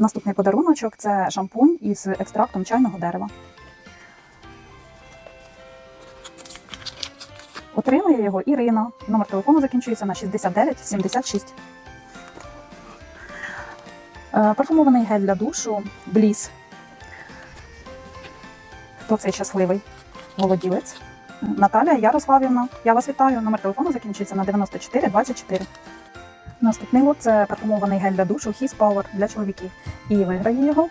Наступний подаруночок це шампунь із екстрактом чайного дерева. Отримує його Ірина. Номер телефону закінчується на 6976. Е, Парфумований гель для душу Бліс. Хто цей щасливий володілець? Наталія Ярославівна. Я вас вітаю. Номер телефону закінчується на 9424. Наступний лот це парфумований гель для душу His Power для чоловіків. І виграє його.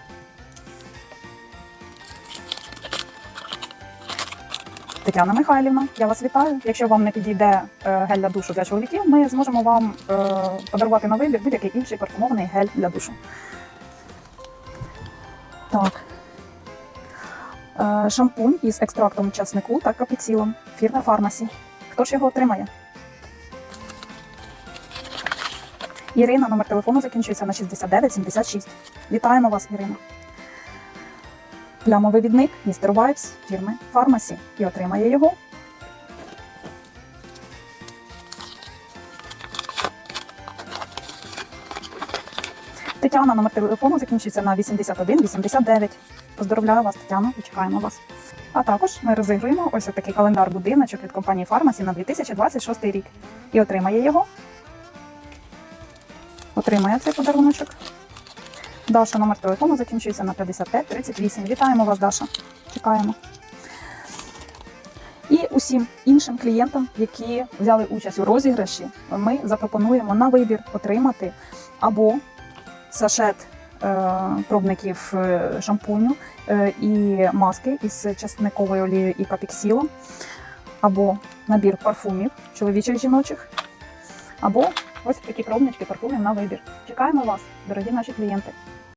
Тетяна Михайлівна, я вас вітаю. Якщо вам не підійде е, гель для душу для чоловіків, ми зможемо вам е, подарувати на вибір будь-який інший парфумований гель для душу. Так. Е, Шампунь із екстрактом часнику та капіксілом. Фірма Фармасі. Хто ж його отримає? Ірина, номер телефону закінчується на 6976. Вітаємо вас, Ірина. Плямовий відник Містер Вайпс фірми Фармасі і отримає його. Тетяна, номер телефону закінчується на 8189. Поздоровляю вас, Тетяна, і чекаємо вас. А також ми розігруємо ось такий календар будиночок від компанії Фармасі на 2026 рік. І отримає його. Отримає цей подаруночок. Даша, номер телефону закінчується на 5538. Вітаємо вас, Даша. Чекаємо. І усім іншим клієнтам, які взяли участь у розіграші, ми запропонуємо на вибір отримати або сашет е, пробників е, шампуню е, і маски із часниковою олією і капіксілом, або набір парфумів чоловічих жіночих, або ось такі пробнички парфумів на вибір. Чекаємо вас, дорогі наші клієнти.